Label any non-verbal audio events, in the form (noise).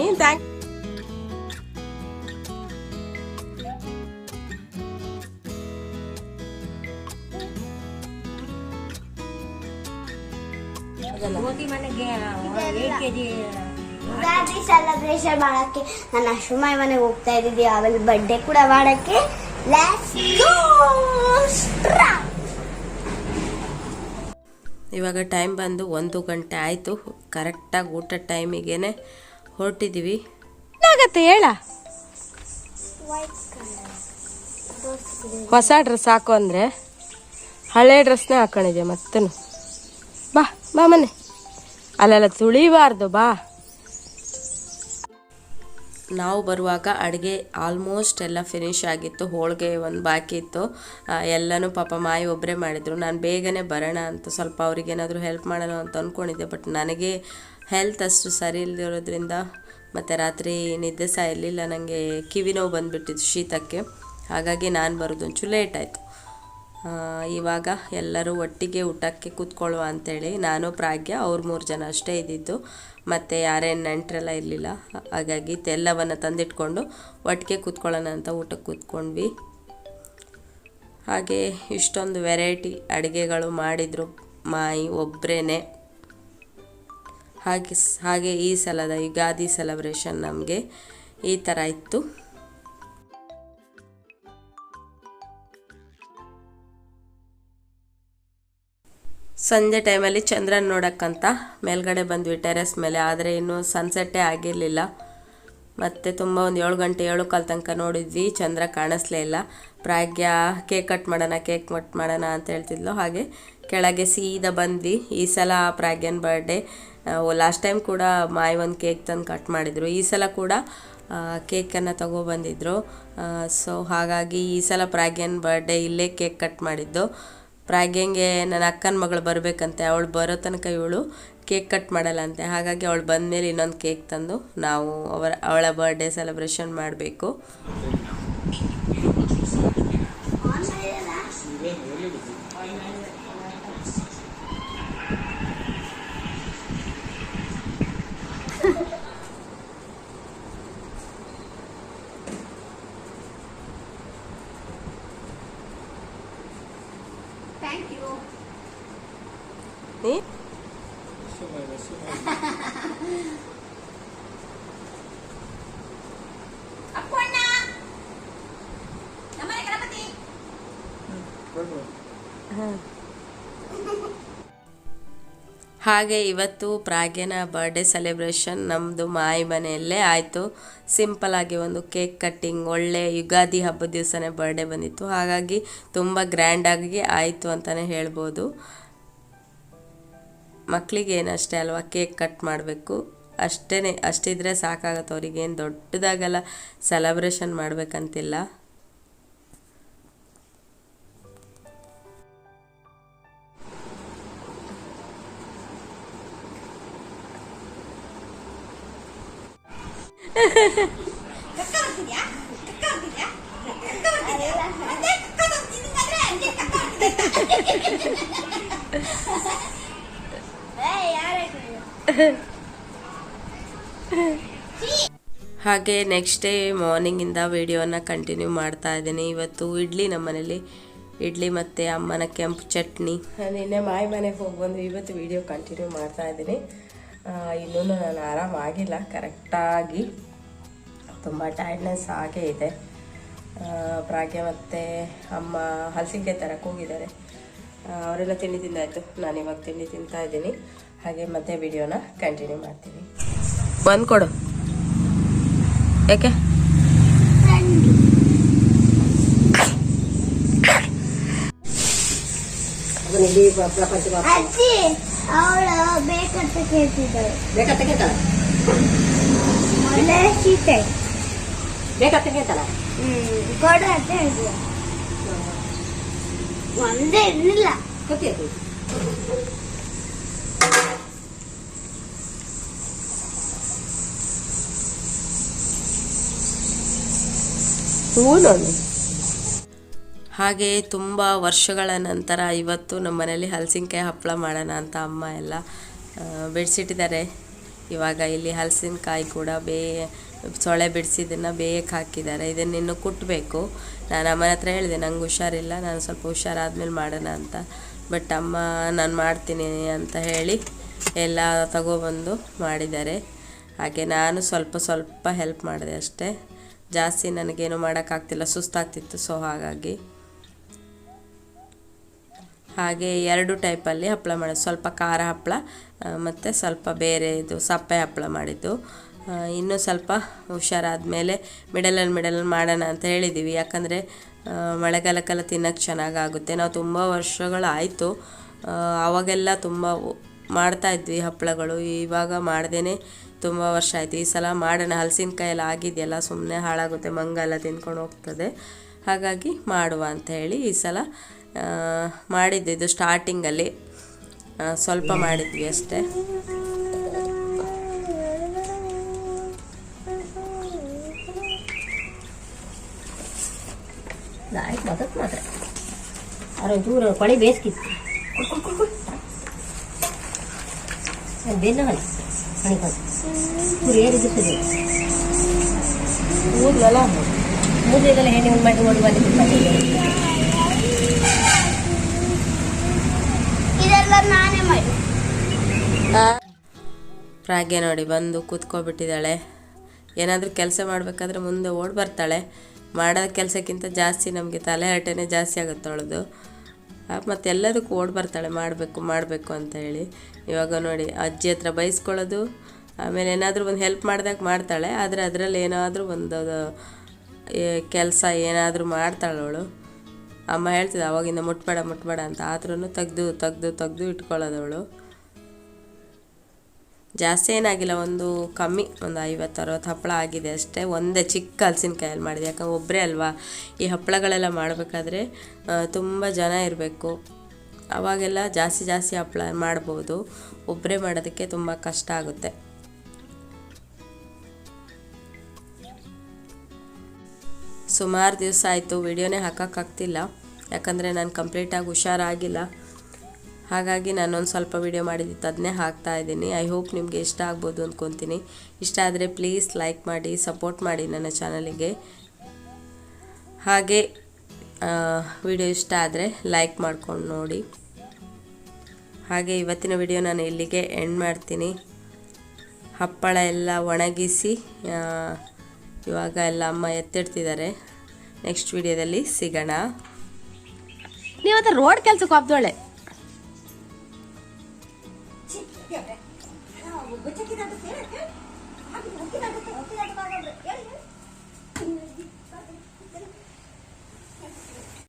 ಏನು ಥ್ಯಾಂಕ್ ಮೋದಿ ಮನೆಗೆ ಏಳು ಕೆ ಜಿ ಯುಗಾದಿ ಸೆಲೆಬ್ರೇಷನ್ ಮಾಡಕ್ಕೆ. ನಾನು ಅಶ್ವಮಾಯಿ ಮನೆಗೆ ಹೋಗ್ತಾ ಇದ್ದೀವಿ. ಆಮೇಲೆ ಬರ್ಡೇ ಕೂಡ ಮಾಡಕ್ಕೆ. ಲೆಟ್ಸ್ ಗೋ ಇವಾಗ ಟೈಮ್ ಬಂದು ಒಂದು ಗಂಟೆ ಆಯಿತು. ಕರೆಕ್ಟಾಗಿ ಊಟ ಟೈಮಿಗೆ ಹೊರಟಿದ್ದೀವಿ ಏನಾಗತ್ತೆ ಹೇಳ? ಹೊಸ ಡ್ರೆಸ್ ಹಾಕು ಅಂದರೆ ಹಳೆ ಡ್ರೆಸ್ನೇ ಹಾಕೊಂಡಿದ್ದೆ ಮತ್ತೆ ಬಾ ಬಾ ಮನೆ. ಅಲ್ಲೆಲ್ಲ ತುಳಿಬಾರ್ದು, ಬಾ. ನಾವು ಬರುವಾಗ ಅಡುಗೆ ಆಲ್ಮೋಸ್ಟ್ ಎಲ್ಲ ಫಿನಿಶ್ ಆಗಿತ್ತು, ಹೋಳಿಗೆ ಒಂದು ಬಾಕಿ ಇತ್ತು. ಎಲ್ಲನೂ ಪಾಪ ಮಾಯಿ ಒಬ್ಬರೇ ಮಾಡಿದರು. ನಾನು ಬೇಗನೆ ಬರೋಣ ಅಂತ ಸ್ವಲ್ಪ ಅವ್ರಿಗೇನಾದರೂ ಹೆಲ್ಪ್ ಮಾಡೋಣ ಅಂತ ಅಂದ್ಕೊಂಡಿದ್ದೆ ಬಟ್ ನನಗೆ ಹೆಲ್ತ್ ಅಷ್ಟು ಸರಿ ಇಲ್ಲದಿರೋದ್ರಿಂದ ಮತ್ತು ರಾತ್ರಿ ನಿದ್ದೆ ಸಹ ಇರಲಿಲ್ಲ ನನಗೆ ಕಿವಿ ನೋವು ಬಂದುಬಿಟ್ಟಿತ್ತು ಶೀತಕ್ಕೆ. ಹಾಗಾಗಿ ನಾನು ಬರೋದು ಒಂಚೂರು ಲೇಟ್ ಆಯಿತು. ಇವಾಗ ಎಲ್ಲರೂ ಒಟ್ಟಿಗೆ ಊಟಕ್ಕೆ ಕೂತ್ಕೊಳ್ಳುವ ಅಂತೇಳಿ ನಾನು ಪ್ರಾಗ್ಯ ಅವ್ರು ಮೂರು ಜನ ಅಷ್ಟೇ ಇದ್ದಿದ್ದು. ಮತ್ತು ಯಾರೇನು ನೆಂಟರೆಲ್ಲ ಇರಲಿಲ್ಲ. ಹಾಗಾಗಿ ತೆಲ್ಲವನ್ನು ತಂದಿಟ್ಕೊಂಡು ಒಟ್ಟಿಗೆ ಕೂತ್ಕೊಳ್ಳೋಣ ಅಂತ ಊಟಕ್ಕೆ ಕೂತ್ಕೊಂಡ್ವಿ. ಹಾಗೆ ಇಷ್ಟೊಂದು ವೆರೈಟಿ ಅಡುಗೆಗಳು ಮಾಡಿದರು ಮಾಯಿ ಒಬ್ಬರೇ ಹಾಗೆ ಹಾಗೆ ಈ ಸಲದ ಯುಗಾದಿ ಸೆಲೆಬ್ರೇಷನ್ ನಮಗೆ ಈ ಥರ ಇತ್ತು. ಸಂಜೆ ಟೈಮಲ್ಲಿ ಚಂದ್ರನ ನೋಡೋಕ್ಕಂತ ಮೇಲ್ಗಡೆ ಬಂದ್ವಿ ಟೆರೆಸ್ ಮೇಲೆ, ಆದರೆ ಇನ್ನೂ ಸನ್ಸೆಟ್ಟೇ ಆಗಿರಲಿಲ್ಲ. ಮತ್ತು ತುಂಬ ಒಂದು ಏಳು ಗಂಟೆ, ಏಳು ಕಾಲ ತನಕ ನೋಡಿದ್ವಿ, ಚಂದ್ರ ಕಾಣಿಸ್ಲೇ ಇಲ್ಲ. ಪ್ರಾಗ್ಯ ಕೇಕ್ ಕಟ್ ಮಾಡೋಣ, ಕೇಕ್ ಕಟ್ ಮಾಡೋಣ ಅಂತ ಹೇಳ್ತಿದ್ಲು. ಹಾಗೆ ಕೆಳಗೆ ಸೀದಾ ಬಂದ್ವಿ. ಈ ಸಲ ಪ್ರಾಗ್ಯನ್ ಬರ್ಡೇ ಲಾಸ್ಟ್ ಟೈಮ್ ಕೂಡ ಮಾಯಿ ಒಂದು ಕೇಕ್ ತಂದು ಕಟ್ ಮಾಡಿದರು. ಈ ಸಲ ಕೂಡ ಕೇಕನ್ನು ತಗೊಬಂದಿದ್ರು ಸೊ ಹಾಗಾಗಿ ಈ ಸಲ ಪ್ರಾಗ್ಯನ್ ಬರ್ಡೇ ಇಲ್ಲೇ ಕೇಕ್ ಕಟ್ ಮಾಡಿದ್ದು. ಪ್ರಾಗ್ಯಂಗೆ ನನ್ನ ಅಕ್ಕನ ಮಗಳು ಬರಬೇಕಂತೆ, ಅವಳು ಬರೋ ತನಕ ಇವಳು ಕೇಕ್ ಕಟ್ ಮಾಡಲ್ಲ ಅಂತೆ ಹಾಗಾಗಿ ಅವಳು ಬಂದಮೇಲೆ ಇನ್ನೊಂದು ಕೇಕ್ ತಂದು ನಾವು ಅವರ, ಅವಳ ಬರ್ಡೇ ಸೆಲೆಬ್ರೇಷನ್ ಮಾಡಬೇಕು. (laughs) (laughs) ಹಾಗೆ ಇವತ್ತು ಪ್ರಾಗ್ಯನ ಬರ್ಡೇ ಸೆಲೆಬ್ರೇಷನ್ ನಮ್ಮದು ಮಾಯಿ ಮನೆಯಲ್ಲೇ ಆಯಿತು. ಸಿಂಪಲಾಗಿ ಒಂದು ಕೇಕ್ ಕಟ್ಟಿಂಗ್ ಒಳ್ಳೆ ಯುಗಾದಿ ಹಬ್ಬದ ದಿವಸನೇ ಬರ್ಡೇ ಬಂದಿತ್ತು. ಹಾಗಾಗಿ ತುಂಬ ಗ್ರ್ಯಾಂಡಾಗಿ ಆಯಿತು ಅಂತಲೇ ಹೇಳ್ಬೋದು. ಮಕ್ಕಳಿಗೆ ಏನಷ್ಟೇ ಅಲ್ವಾ? ಕೇಕ್ ಕಟ್ ಮಾಡಬೇಕು. ಅಷ್ಟೇ ಅಷ್ಟಿದ್ರೆ ಸಾಕಾಗತ್ತೆ. ಅವ್ರಿಗೇನು ದೊಡ್ಡದಾಗೆಲ್ಲ ಸೆಲೆಬ್ರೇಷನ್ ಮಾಡಬೇಕಂತಿಲ್ಲ. ಹಾಗೆ ನೆಕ್ಸ್ಟ್ ಡೇ ಮಾರ್ನಿಂಗಿಂದ ವಿಡಿಯೋನ ಕಂಟಿನ್ಯೂ ಮಾಡ್ತಾ ಇದ್ದೀನಿ. ಇವತ್ತು ಇಡ್ಲಿ ನಮ್ಮ ಮನೇಲಿ ಇಡ್ಲಿ ಮತ್ತು ಅಮ್ಮನ ಕೆಂಪು ಚಟ್ನಿ. ನಿನ್ನೆ ಮಾಯಿ ಮನೆಗೆ ಹೋಗಿ ಬಂದು ಇವತ್ತು ವಿಡಿಯೋ ಕಂಟಿನ್ಯೂ ಮಾಡ್ತಾ ಇದ್ದೀನಿ. ಇನ್ನೂ ನಾನು ಆರಾಮಾಗಿಲ್ಲ ಕರೆಕ್ಟಾಗಿ ತುಂಬ ಟೈರ್ಡ್ನೆಸ್ ಆಗೇ ಇದೆ. ಪ್ರಾಗ್ಯ ಮತ್ತು ಅಮ್ಮ ಹಲಸಿಗೆ ತರಕ್ಕೆ ಹೋಗಿದ್ದಾರೆ. ಅವರೆಲ್ಲ ತಿಂಡಿ ತಿಂದಾಯಿತು. ನಾನು ಇವಾಗ ತಿಂಡಿ ತಿಂತಾ ಇದ್ದೀನಿ. ಹಾಗೆ ಮತ್ತೆ ವಿಡಿಯೋನ ಕಂಟಿನ್ಯೂ ಮಾಡ್ತೀವಿ. ಬಂದು ಕೊಡು. ಯಾಕೆ? ಅಜ್ಜಿ ಅವಳು ಬೇಕಂತ ಕೇಳ್ತಿದ್ದಾಳೆ. ಬೇಕಂತ ಕೇಳ್ತಾಳ? ಒಳ್ಳೆ ಸೀತೆ ಬೇಕಂತ ಕೇಳ್ತಾಳ? ಹ್ಮ್ ಕೊಡು ಅಂತ ಒಂದೇ ಇರ್ಲಿಲ್ಲ. ಗೊತ್ತಿತ್ತು ಹೂನೊಂದು ಹಾಗೆ ತುಂಬ ವರ್ಷಗಳ ನಂತರ ಇವತ್ತು ನಮ್ಮ ಮನೇಲಿ ಹಲಸಿನಕಾಯಿ ಹಪ್ಪಳ ಮಾಡೋಣ ಅಂತ ಅಮ್ಮ ಎಲ್ಲ ಬಿಡಿಸಿಟ್ಟಿದ್ದಾರೆ. ಇವಾಗ ಇಲ್ಲಿ ಹಲಸಿನಕಾಯಿ ಕೂಡ ಬೇ ಸೊಳೆ ಬಿಡಿಸಿದ್ದನ್ನು ಬೇಯಕ್ಕೆ ಹಾಕಿದ್ದಾರೆ. ಇದನ್ನು ಇನ್ನು ಕುಟ್ಟಬೇಕು ನಾನು ಅಮ್ಮನ ಹತ್ರ ಹೇಳಿದೆ, ನಂಗೆ ಹುಷಾರಿಲ್ಲ, ನಾನು ಸ್ವಲ್ಪ ಹುಷಾರಾದ್ಮೇಲೆ ಮಾಡೋಣ ಅಂತ. ಬಟ್ ಅಮ್ಮ, ನಾನು ಮಾಡ್ತೀನಿ ಅಂತ ಹೇಳಿ ಎಲ್ಲ ತಗೊಬಂದು ಮಾಡಿದ್ದಾರೆ. ಹಾಗೆ ನಾನು ಸ್ವಲ್ಪ ಸ್ವಲ್ಪ ಹೆಲ್ಪ್ ಮಾಡಿದೆ ಅಷ್ಟೇ. ಜಾಸ್ತಿ ನನಗೇನು ಮಾಡೋಕ್ಕಾಗ್ತಿಲ್ಲ, ಸುಸ್ತಾಗ್ತಿತ್ತು. ಸೊ ಹಾಗಾಗಿ ಹಾಗೆ ಎರಡು ಟೈಪಲ್ಲಿ ಹಪ್ಪಳ ಮಾಡೋದು ಸ್ವಲ್ಪ ಖಾರ ಹಪ್ಪಳ ಮತ್ತು ಸ್ವಲ್ಪ ಬೇರೆ ಇದು ಸಪ್ಪೆ ಹಪ್ಪಳ ಮಾಡಿದ್ದು. ಇನ್ನೂ ಸ್ವಲ್ಪ ಹುಷಾರಾದ ಮೇಲೆ ಮಿಡಲಲ್ಲಿ ಮಿಡಲಲ್ಲಿ ಮಾಡೋಣ ಅಂತ ಹೇಳಿದ್ದೀವಿ. ಯಾಕಂದರೆ ಮಳೆಗಾಲಕ್ಕೆಲ್ಲ ತಿನ್ನೋಕ್ಕೆ ಚೆನ್ನಾಗಾಗುತ್ತೆ. ನಾವು ತುಂಬ ವರ್ಷಗಳಾಯಿತು ಆವಾಗೆಲ್ಲ ತುಂಬ ಮಾಡ್ತಾಯಿದ್ವಿ ಹಪ್ಪಳಗಳು ಇವಾಗ ಮಾಡ್ದೇ ತುಂಬ ವರ್ಷ ಆಯಿತು. ಈ ಸಲ ಮಾಡೋಣ. ಹಲಸಿನಕಾಯಿ ಎಲ್ಲ ಆಗಿದೆಯಲ್ಲ ಸುಮ್ಮನೆ ಹಾಳಾಗುತ್ತೆ ಮಂಗ ತಿನ್ಕೊಂಡು ಹೋಗ್ತದೆ. ಹಾಗಾಗಿ ಮಾಡುವ ಅಂತ ಹೇಳಿ ಈ ಸಲ ಮಾಡಿದ್ದು. ಇದು ಸ್ಟಾರ್ಟಿಂಗಲ್ಲಿ ಸ್ವಲ್ಪ ಮಾಡಿದ್ವಿ ಅಷ್ಟೇ. ಮಾತ್ರ. ಬೇಯಿಸ್ಕಿತ್ತು ಬೆನ್ನು ಏರಿಗಿರ್ತದೆ ಕೂದಲೆಲ್ಲ ಕೂದಲೆಲ್ಲ ಹೆಣ್ಣೆ ಒಂದು ಮಾಡಿ ಓಡಿ ಬಂದು ಇದೆಲ್ಲ ನಾನೇ ಮಾಡಿ. ಪ್ರಾಗ್ಯ ನೋಡಿ ಬಂದು ಕೂತ್ಕೊಬಿಟ್ಟಿದ್ದಾಳೆ. ಏನಾದರೂ ಕೆಲಸ ಮಾಡಬೇಕಾದ್ರೆ ಮುಂದೆ ಓಡಿ ಬರ್ತಾಳೆ. ಮಾಡೋ ಕೆಲಸಕ್ಕಿಂತ ಜಾಸ್ತಿ ನಮಗೆ ತಲೆ ಹರಟೆನೇ ಜಾಸ್ತಿ ಆಗುತ್ತೆ ಅವಳದು. ಮತ್ತು ಎಲ್ಲದಕ್ಕೂ ಓಡ್ ಬರ್ತಾಳೆ, ಮಾಡಬೇಕು ಮಾಡಬೇಕು ಅಂತ ಹೇಳಿ. ಇವಾಗ ನೋಡಿ, ಅಜ್ಜಿ ಹತ್ರ ಬೈಸ್ಕೊಳ್ಳೋದು, ಆಮೇಲೆ ಏನಾದರೂ ಒಂದು ಹೆಲ್ಪ್ ಮಾಡಿದಾಗ ಮಾಡ್ತಾಳೆ, ಆದರೆ ಅದರಲ್ಲಿ ಏನಾದರೂ ಒಂದು ಕೆಲಸ ಏನಾದರೂ ಮಾಡ್ತಾಳೆ ಅವಳು. ಅಮ್ಮ ಹೇಳ್ತಿದ್ದೆ, ಅವಾಗಿಂದ ಮುಟ್ಬೇಡ ಮುಟ್ಬೇಡ ಅಂತ. ಆದ್ರೂ ತೆಗ್ದು ತೆಗ್ದು ತೆಗ್ದು ಅವಳು. ಜಾಸ್ತಿ ಏನಾಗಿಲ್ಲ, ಒಂದು ಕಮ್ಮಿ, ಒಂದು ಐವತ್ತು, ಅರವತ್ತು ಹಪ್ಪಳ ಆಗಿದೆ ಅಷ್ಟೇ. ಒಂದೇ ಚಿಕ್ಕ ಹಲಸಿನಕಾಯಲ್ಲಿ ಮಾಡಿದೆ. ಯಾಕಂದ್ರೆ ಒಬ್ಬರೇ ಅಲ್ವಾ? ಈ ಹಪ್ಪಳಗಳೆಲ್ಲ ಮಾಡಬೇಕಾದ್ರೆ ತುಂಬ ಜನ ಇರಬೇಕು. ಅವಾಗೆಲ್ಲ ಜಾಸ್ತಿ ಜಾಸ್ತಿ ಹಪ್ಪಳ ಮಾಡ್ಬೋದು. ಒಬ್ಬರೇ ಮಾಡೋದಕ್ಕೆ ತುಂಬ ಕಷ್ಟ ಆಗುತ್ತೆ. ಸುಮಾರು ದಿವಸ ಆಯಿತು, ವಿಡಿಯೋನೇ ಹಾಕೋಕ್ಕಾಗ್ತಿಲ್ಲ ಯಾಕಂದರೆ ನಾನು ಕಂಪ್ಲೀಟಾಗಿ ಹುಷಾರಾಗಿಲ್ಲ. ಹಾಗಾಗಿ ನಾನೊಂದು ಸ್ವಲ್ಪ ವಿಡಿಯೋ ಮಾಡಿದ್ದು ಅದನ್ನೇ ಹಾಕ್ತಾ ಇದ್ದೀನಿ. ಐ ಹೋಪ್ ನಿಮಗೆ ಇಷ್ಟ ಆಗ್ಬೋದು ಅಂದ್ಕೊತೀನಿ ಇಷ್ಟ ಆದರೆ ಪ್ಲೀಸ್ ಲೈಕ್ ಮಾಡಿ ಸಪೋರ್ಟ್ ಮಾಡಿ ನನ್ನ ಚಾನಲಿಗೆ ಹಾಗೆ ವಿಡಿಯೋ ಇಷ್ಟ ಆದರೆ ಲೈಕ್ ಮಾಡ್ಕೊಂಡು ನೋಡಿ. ಹಾಗೆ ಇವತ್ತಿನ ವಿಡಿಯೋ ನಾನು ಇಲ್ಲಿಗೆ ಎಂಡ್ ಮಾಡ್ತೀನಿ. ಹಪ್ಪಳ ಎಲ್ಲ ಒಣಗಿಸಿ ಇವಾಗ ಎಲ್ಲ ಅಮ್ಮ ಎತ್ತಿಡ್ತಿದ್ದಾರೆ. ನೆಕ್ಸ್ಟ್ ವಿಡಿಯೋದಲ್ಲಿ ಸಿಗೋಣ. ನೀವತ್ತ ರೋಡ್ ಕೆಲ್ಸಕ್ಕೆ ಹೋಗ್ದೋಳೆ やべ。ああ、もうぶっちゃけなんかせなきゃ。